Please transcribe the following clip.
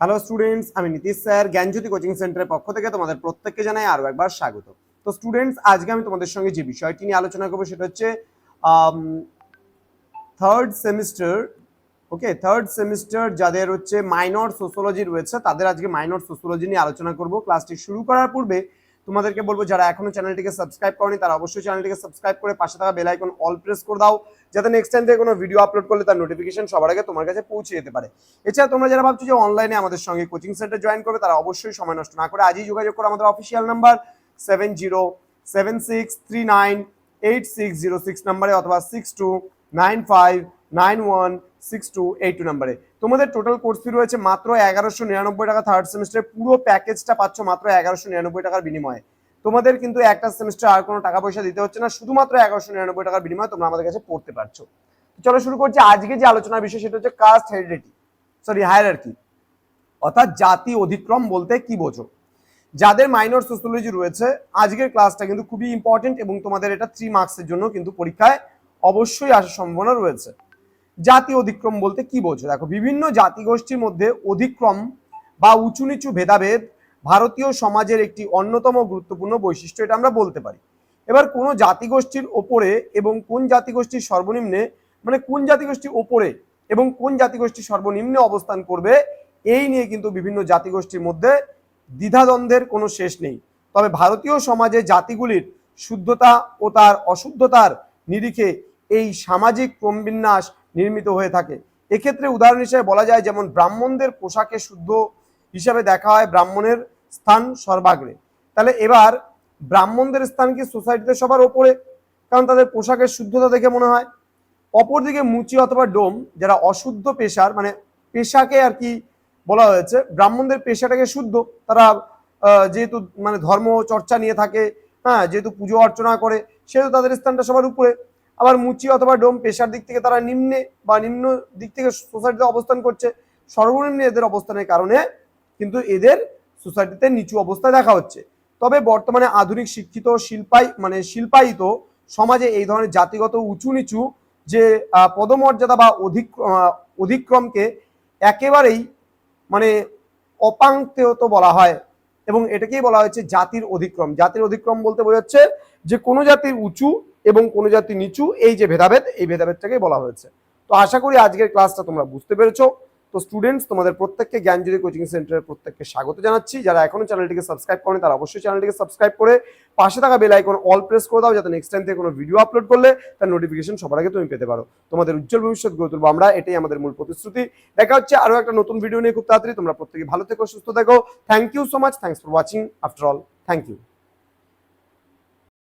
Hello students আমি Nitish sir, জ্ঞানজ্যোতি coaching সেন্টারের পক্ষ থেকে তোমাদের প্রত্যেককে জানাই আরও একবার স্বাগত। তো স্টুডেন্টস আজকে আমি তোমাদের সঙ্গে যে বিষয়টি নিয়ে আলোচনা করব সেটা হচ্ছে third semester okay third semester যাদের হচ্ছে মাইনর সোশ্যোলজি রয়েছে, তাদের আজকে মাইনর সোশ্যোলজি নিয়ে আলোচনা করব। ক্লাসটি শুরু করার পূর্বে তোমাদেরকে বলব, যারা এখনও চ্যানেলটিকে সাবস্ক্রাইব করনি, তারা অবশ্যই চ্যানেলটিকে সাবস্ক্রাইব করে পাশে থাকা বেল আইকন অল প্রেস করে দাও, যাতে নেক্সট টাইম থেকে কোনো ভিডিও আপলোড করলে তার নোটিফিকেশন সবার আগে তোমার কাছে পৌঁছে যেতে পারে। এছাড়া তোমরা যারা ভাবছ যে অনলাইনে আমাদের সঙ্গে কোচিং সেন্টার জয়েন করবে, তারা অবশ্যই সময় নষ্ট না করে আজই যোগাযোগ করো আমাদের official number seven zero seven six three nine eight six zero six নাম্বারে অথবা six two nine five nine one six two eight two নাম্বারে তোমাদের টোটাল কোর্স ফি রয়েছে মাত্র এগারোশো নিরানব্বই টাকা থার্ড সেমিস্টারে পুরো প্যাকেজটা পাচ্ছ মাত্র এগারোশো নিরানব্বই টাকার বিনিময়ে। তোমাদের কিন্তু একটা সেমিস্টার আর কোনো টাকা পয়সা দিতে হচ্ছে না, শুধুমাত্র এগারোশো নিরানব্বই টাকার বিনিময়ে তোমরা আমাদের কাছে পড়তে পারছ। চলো শুরু করছি। আজকে যে আলোচনার বিষয় সেটা হচ্ছে কাস্ট হেরিডিটি সরি হায়ারার্কি অর্থাৎ জাতি অধিক্রম বলতে কি বোঝো? যাদের মাইনর সোশ্যোলজি রয়েছে, আজকের ক্লাসটা কিন্তু খুবই ইম্পর্টেন্ট এবং তোমাদের এটা থ্রি মার্কসের জন্য কিন্তু পরীক্ষায় অবশ্যই আসার সম্ভাবনা রয়েছে। জাতি অধিক্রম বলতে কি বোঝো? দেখো, বিভিন্ন জাতিগোষ্ঠীর মধ্যে অধিক্রম বা উঁচু নিচু ভেদাভেদ ভারতীয় সমাজের একটি অন্যতম গুরুত্বপূর্ণ বৈশিষ্ট্য, এটা আমরা বলতে পারি। এবার কোনো জাতিগোষ্ঠীর ওপরে এবং কোন জাতিগোষ্ঠীর সর্বনিম্নে মানে কোন জাতিগোষ্ঠী ওপরে এবং কোন জাতিগোষ্ঠী সর্বনিম্নে অবস্থান করবে, এই নিয়ে কিন্তু বিভিন্ন জাতিগোষ্ঠীর মধ্যে দ্বিধাদ্বন্দ্বের কোনো শেষ নেই। তবে ভারতীয় সমাজে জাতিগুলির শুদ্ধতা ও তার অশুদ্ধতার নিরিখে এই সামাজিক ক্রমবিন্যাস নির্মিত হয়ে থাকে। এক্ষেত্রে উদাহরণ হিসেবে বলা যায় যেমন ব্রাহ্মণদের পোশাকে শুদ্ধ হিসাবে দেখা হয় ব্রাহ্মণের স্থান সর্বাগ্রে। তাহলে এবার ব্রাহ্মণদের স্থান কি সোসাইটিতে সবার ওপরে? কারণ তাদের পোশাকের শুদ্ধতা দেখে মনে হয়। অপরদিকে মুচি অথবা ডোম, যারা অশুদ্ধ পেশার মানে পেশাকে আর কি বলা হয়েছে, ব্রাহ্মণদের পেশাটাকে শুদ্ধ। তারা যেহেতু মানে ধর্ম চর্চা নিয়ে থাকে হ্যাঁ যেহেতু পুজো অর্চনা করে, সেহেতু তাদের স্থানটা সবার উপরে। আবার মুচি অথবা ডোম পেশার দিক থেকে তারা নিম্নে বা নিম্ন দিক থেকে সোসাইটিতে অবস্থান করছে। সর্বনিম্ন এদের অবস্থানের কারণে কিন্তু এদের সোসাইটিতে নিচু অবস্থায় দেখা হচ্ছে। তবে বর্তমানে আধুনিক শিক্ষিত শিল্পাই মানে শিল্পায়িত সমাজে এই ধরনের জাতিগত উঁচু নিচু যে পদমর্যাদা বা অধিক অধিক্রমকে একেবারেই মানে অপাঙ্ক্তেয়ত বলা হয় এবং এটাকেই বলা হয়েছে জাতির অধিক্রম। জাতির অধিক্রম বলতে বোঝাচ্ছে যে কোনো জাতির উঁচু এবং কোনো জাতি নিচু, এই যে ভেদাভেদ, এই ভেদাভেদটাকেই বলা হয়েছে। তো আশা করি আজকের ক্লাসটা তোমরা বুঝতে পেরেছ। তো স্টুডেন্টস তোমাদের প্রত্যেককে জ্ঞানজ্যোতি কোচিং সেন্টারের প্রত্যেককে স্বাগত জানাচ্ছি। যারা এখনও চ্যানেলটিকে সাবস্ক্রাইব করেন, তারা অবশ্যই চ্যানেলটিকে সাবস্ক্রাইব করে পাশে থাকা বেল আইকন অল প্রেস করে দাও, যাতে নেক্সট টাইম থেকে কোনো ভিডিও আপলোড করলে তার নোটিফিকেশন সবার আগে তুমি পেতে পারো। তোমাদের উজ্জ্বল ভবিষ্যৎ গড়ে তুলবো আমরা, এটাই আমাদের মূল প্রতিশ্রুতি। দেখা হচ্ছে আরও একটা নতুন ভিডিও নিয়ে খুব তাড়াতাড়ি। তোমরা প্রত্যেকে ভালো থেকো, সুস্থ থেকো। Thank you so much thanks for watching after all thank you